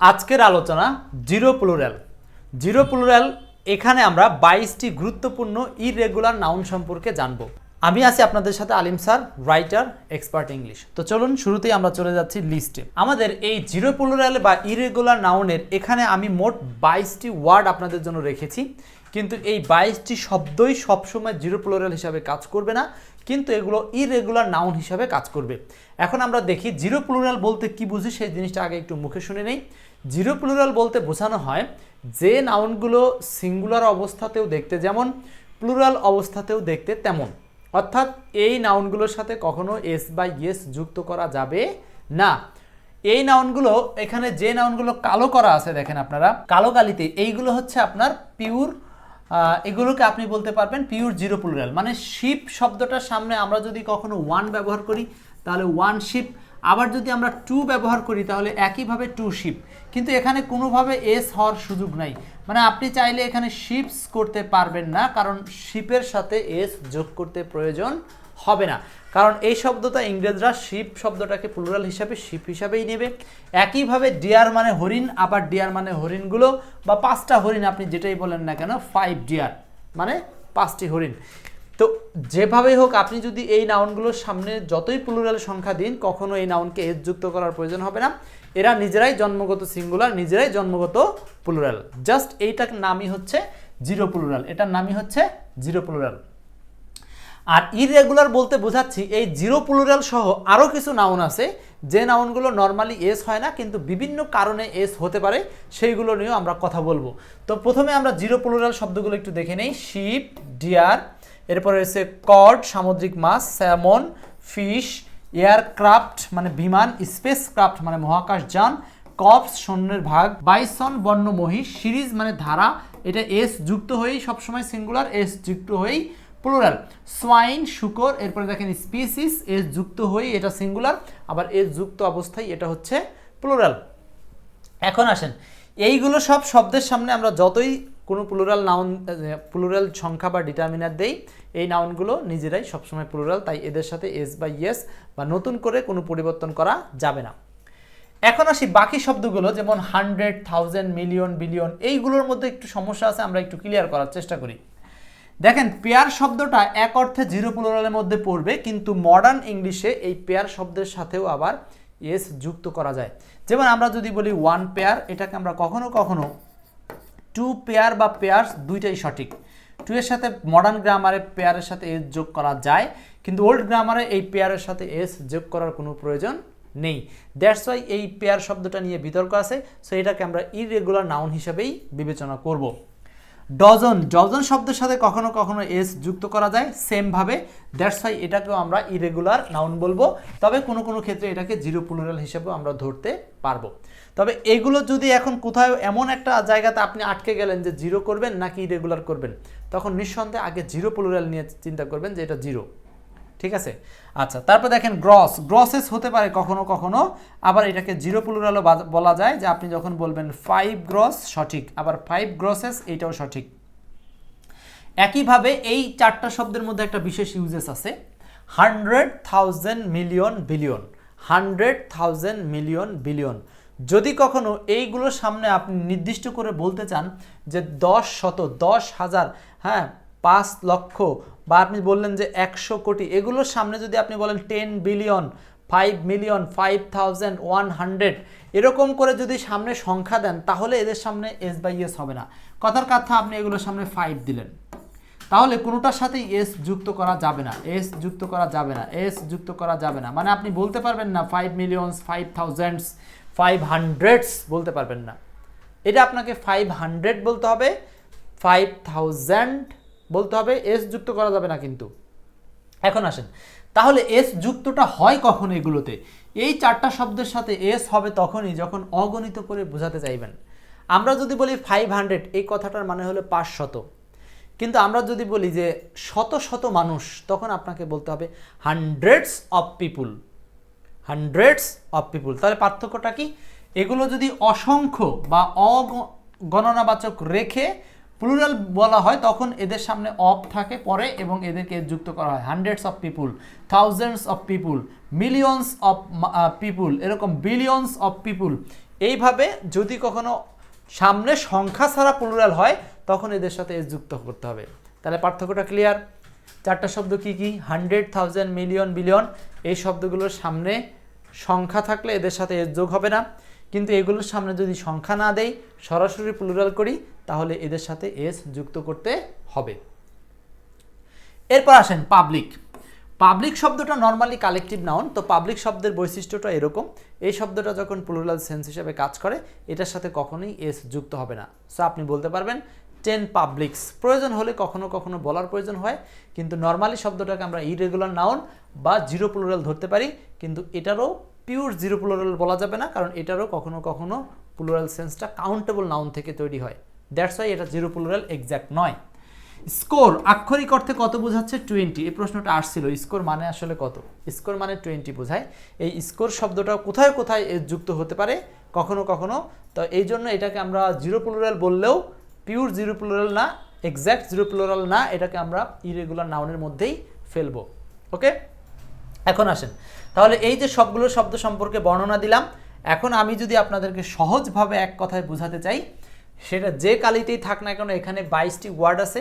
আজকের আলোচনা zero plural. Zero plural এখানে আমরা বাইশটি গুরুত্বপূর্ণ ইরেগুলার নাউন সম্পর্কে জানব। আমি আছি আপনাদের সাথে Alim sir writer expert English তো চলুন শুরুতেই আমরা চলে যাচ্ছি লিস্টে আমাদের এই জিরো প্লুরাল বা ইরেগুলার নাউনের এখানে আমি মোট বাইশটি ওয়ার্ড আপনাদের জন্য রেখেছি। কিন্তু এই বাইশটি শব্দই সবসময় জিরো প্লোরাল হিসাবে কাজ করবে না, কিন্তু এগুলো ইরেগুলার নাউন হিসাবে কাজ করবে। এখন আমরা দেখি জিরো প্লুরাল বলতে কি বুঝি, সেই জিনিসটা আগে একটু মুখে শুনে নেই। জিরো প্লুরাল বলতে বোঝানো হয় যে নাউনগুলো সিঙ্গুলার অবস্থাতেও দেখতে যেমন প্লুরাল অবস্থাতেও দেখতে তেমন। অর্থাৎ এই নাউনগুলোর সাথে কখনো এস বা ইয়েস যুক্ত করা যাবে না। এই নাউনগুলো এখানে যে নাউনগুলো কালো করা আছে দেখেন আপনারা, কালো কালিতে এইগুলো হচ্ছে আপনার পিওর এগুলোকে আপনি বলতে পারবেন পিওর জিরো প্লুরাল মানে শিপ শব্দটার সামনে আমরা যদি কখনো ওয়ান ব্যবহার করি, তাহলে ওয়ান শিপ আবার যদি আমরা টু ব্যবহার করি, তাহলে একইভাবে টু শিপ কিন্তু এখানে কোনোভাবে এস হওয়ার সুযোগ নাই। মানে আপনি চাইলে এখানে শিপস করতে পারবেন না, কারণ শিপের সাথে এস যোগ করতে প্রয়োজন হবে না। কারণ এই শব্দটা ইংরেজরা শিপ শব্দটাকে প্লুরাল হিসাবে শিপ হিসাবেই নেবে। একইভাবে ডিয়ার মানে হরিণ, আবার ডিয়ার মানে হরিণগুলো, বা পাঁচটা হরিণ আপনি যেটাই বলেন না কেন ফাইভ ডিয়ার মানে পাঁচটি হরিণ। তো যেভাবেই হোক, আপনি যদি এই নাউনগুলোর সামনে যতই প্লুরাল সংখ্যা দিন, কখনো এই নাউনকে এস যুক্ত করার প্রয়োজন হবে না। এরা নিজেরাই জন্মগত সিঙ্গুলার নিজেরাই জন্মগত প্লুরাল জাস্ট এইটার নামই হচ্ছে জিরো প্লুরাল এটার নামই হচ্ছে জিরো প্লুরাল আর ইরেগুলার বলতে বোঝাচ্ছি, এই জিরো প্লুরাল সহ আরও কিছু নাউন আছে, যে নাউনগুলো নর্মালি এস হয় না, কিন্তু বিভিন্ন কারণে এস হতে পারে, সেইগুলো নিয়েও আমরা কথা বলব। তো প্রথমে আমরা জিরো প্লুরাল শব্দগুলো একটু দেখে নেই। শিপ ডিয়ার এরপরে রয়েছে কড সামুদ্রিক মাছ স্যামন ফিশ, এয়ারক্রাফট মানে বিমান স্পেস ক্রাফট মানে মহাকাশ যান, কপস সৈন্যের ভাগ, বাইসন বন্য মহিষ সিরিজ মানে ধারা, এটা এস যুক্ত হয়েই সবসময় সিঙ্গুলার, এস যুক্ত হয়েই প্লুরাল। সোয়াইন শুকর, এরপরে দেখেন স্পিসিস, এস যুক্ত হয়েই এটা সিঙ্গুলার, আবার এস যুক্ত অবস্থায় এটা হচ্ছে প্লুরাল। এখন আসেন, এইগুলো সব শব্দের সামনে আমরা যতই কোনো প্লুরাল নাউন প্লুরাল সংখ্যা বা ডিটারমিনার দেই, এই নাউনগুলো নিজেরাই সবসময় প্লুরাল তাই এদের সাথে এস বা ইয়েস বা নতুন করে কোনো পরিবর্তন করা যাবে না। এখন আসি বাকি শব্দগুলো, যেমন হান্ড্রেড থাউজেন্ড মিলিয়ন বিলিয়ন এইগুলোর মধ্যে একটু সমস্যা আছে, আমরা একটু ক্লিয়ার করার চেষ্টা করি। দেখেন পেয়ার শব্দটা এক অর্থে জিরো প্লুরালের মধ্যে পড়বে, কিন্তু মডার্ন ইংলিশে এই পেয়ার শব্দের সাথেও আবার এস যুক্ত করা যায়। যেমন আমরা যদি বলি ওয়ান পেয়ার এটাকে আমরা কখনো কখনো টু পেয়ার বা পেয়ার্স দুইটাই সঠিক। টু এর সাথে মডার্ন গ্রামারে পেয়ারের সাথে এস যোগ করা যায়, কিন্তু ওল্ড গ্রামারে এই পেয়ারের সাথে এস যোগ করার কোনো প্রয়োজন নেই। দ্যাটস ওয়াই এই পেয়ার শব্দটা নিয়ে বিতর্ক আছে সো এটাকে আমরা ইরেগুলার নাউন হিসাবেই বিবেচনা করব। ডজন ডজন শব্দের সাথে কখনো কখনো এস যুক্ত করা যায় সেমভাবে দ্যাটস ওয়াই এটাকেও আমরা ইরেগুলার নাউন বলব। তবে কোনো কোনো ক্ষেত্রে এটাকে জিরো প্লুরাল হিসেবেও আমরা ধরতে পারব। তবে এগুলো যদি এখন কোথাও এমন একটা জায়গাতে আপনি আটকে গেলেন যে জিরো করবেন নাকি ইরেগুলার করবেন, তখন নিঃসন্দেহে আগে জিরো প্লুরাল নিয়ে চিন্তা করবেন যে এটা জিরো ঠিক আছে? আচ্ছা তারপর দেখেন গ্রস গ্রসেস হতে পারে কখনো কখনো, আবার এটাকে জিরো প্লুরালও বলা যায় যে আপনি যখন বলবেন ফাইভ গ্রস সঠিক, আবার ফাইভ গ্রসেস এইটাও সঠিক। একইভাবে এই চারটা শব্দের মধ্যে একটা বিশেষ ইউজেস আছে hundred thousand million billion hundred thousand million billion যদি কখনো এইগুলোর সামনে আপনি নির্দিষ্ট করে বলতে চান যে দশ শত, দশ হাজার হ্যাঁ পাঁচ লক্ষ বা আপনি বললেন যে একশো কোটি, এগুলোর সামনে যদি আপনি বলেন ten billion five million five thousand one hundred এরকম করে যদি সামনে সংখ্যা দেন, তাহলে এদের সামনে এস বাই এস হবে না। কথার কথা আপনি এগুলোর সামনে ফাইভ দিলেন। তাহলে কোনোটার সাথেই এস যুক্ত করা যাবে না। এস যুক্ত করা যাবে না। এস যুক্ত করা যাবে না। মানে আপনি বলতে পারবেন না five millions five thousands five hundreds বলতে পারবেন না। এটা আপনাকে ফাইভ হান্ড্রেড বলতে হবে। ফাইভ থাউজেন্ড বলতে হবে এস যুক্ত করা যাবে না কিন্তু। এখন আসেন। তাহলে এস যুক্তটা হয় কখন এগুলোতে? এই চারটা শব্দের সাথে এস হবে তখনই যখন অগণিত করে বোঝাতে চাইবেন। আমরা যদি বলি ফাইভ হান্ড্রেড এই কথাটার মানে হলো পাঁচ শত। কিন্তু আমরা যদি বলি যে শত শত মানুষ, তখন আপনাকে বলতে হবে hundreds of people hundreds of people তাহলে পার্থক্যটা কি? এগুলো যদি অসংখ্য বা অগণনাবাচক রেখে প্লুরাল বলা হয়, তখন এদের সামনে অফ থাকে পরে এবং এদেরকে যুক্ত করা হয়। Hundreds of people thousands of people millions of people এরকম বিলিয়নস অফ পিপুল এইভাবে যদি কখনো সামনে সংখ্যা ছাড়া প্লুরাল হয়, তখন এদের সাথে এস যুক্ত করতে হবে। তাহলে পার্থক্যটা ক্লিয়ার চারটা শব্দ কি কি? হান্ড্রেড থাউজেন্ড মিলিয়ন বিলিয়ন এই শব্দগুলোর সামনে সংখ্যা থাকলে এদের সাথে এস যোগ হবে না। কিন্তু এগুলোর সামনে যদি সংখ্যা না দেই, সরাসরি প্লুরাল করি, তাহলে এদের সাথে এস যুক্ত করতে হবে। এরপর আসেন পাবলিক পাবলিক শব্দটা নর্মালি কালেকটিভ নাউন তো পাবলিক শব্দের বৈশিষ্ট্যটা এরকম। এই শব্দটা যখন প্লুরাল সেন্স হিসেবে কাজ করে, এটার সাথে কখনোই এস যুক্ত হবে না। সো আপনি বলতে পারবেন টেন পাবলিক্স প্রয়োজন হলে কখনো কখনো বলার প্রয়োজন হয়, কিন্তু নর্মালি শব্দটাকে আমরা ইরেগুলার নাউন বা জিরো প্লুরাল ধরতে পারি, কিন্তু এটারও পিওর জিরো প্লুরাল বলা যাবে না, কারণ এটারও কখনো কখনো প্লুরাল সেন্সটা কাউন্টেবল নাউন থেকে তৈরি হয়। দ্যাটস ওয়াই এটা জিরো প্লুরাল এক্স্যাক্ট নয়। স্কোর আক্ষরিক অর্থে কত বোঝাচ্ছে? টোয়েন্টি এই প্রশ্নটা আসছিল। স্কোর মানে আসলে কত? স্কোর মানে টোয়েন্টি বোঝায়। এই স্কোর শব্দটা কোথায় কোথায় যুক্ত হতে পারে? কখনো কখনো। তো এই জন্য এটাকে আমরা জিরো প্লুরাল বললেও পিওর জিরো প্লুরাল না এক্স্যাক্ট জিরো প্লুরাল না, এটাকে আমরা ইরেগুলার নাউনের মধ্যেই ফেলব। ওকে এখন আসেন। তাহলে এই যে সবগুলো শব্দ সম্পর্কে বর্ণনা দিলাম, এখন আমি যদি আপনাদেরকে সহজভাবে এক কথায় বোঝাতে চাই, সেটা যে কালিতেই থাক না কেন, এখানে বাইশটি ওয়ার্ড আছে।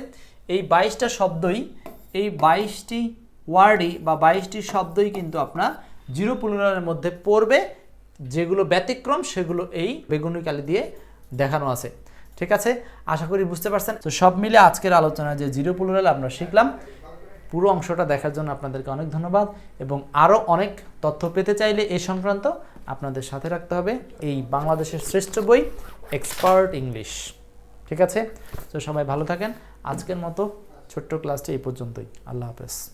এই বাইশটা শব্দই, এই বাইশটি ওয়ার্ডই বা বাইশটি শব্দই কিন্তু আপনার জিরো প্লুরালের মধ্যে পড়বে, যেগুলো ব্যতিক্রম, সেগুলো এই বেগুনি কালি দিয়ে দেখানো আছে। ঠিক আছে? আশা করি বুঝতে পারছেন? তো সব মিলে আজকের আলোচনা যে জিরো প্লুরাল আমরা শিখলাম পুরো অংশটা দেখার জন্য আপনাদেরকে অনেক ধন্যবাদ এবং আরও অনেক তথ্য পেতে চাইলে এ সংক্রান্ত আপনাদের সাথে রাখতে হবে এই বাংলাদেশের শ্রেষ্ঠ বই এক্সপার্ট ইংলিশ ঠিক আছে? তো সবাই ভালো থাকেন। আজকের মতো ছোট্ট ক্লাসটি এই পর্যন্তই। আল্লাহ হাফেজ।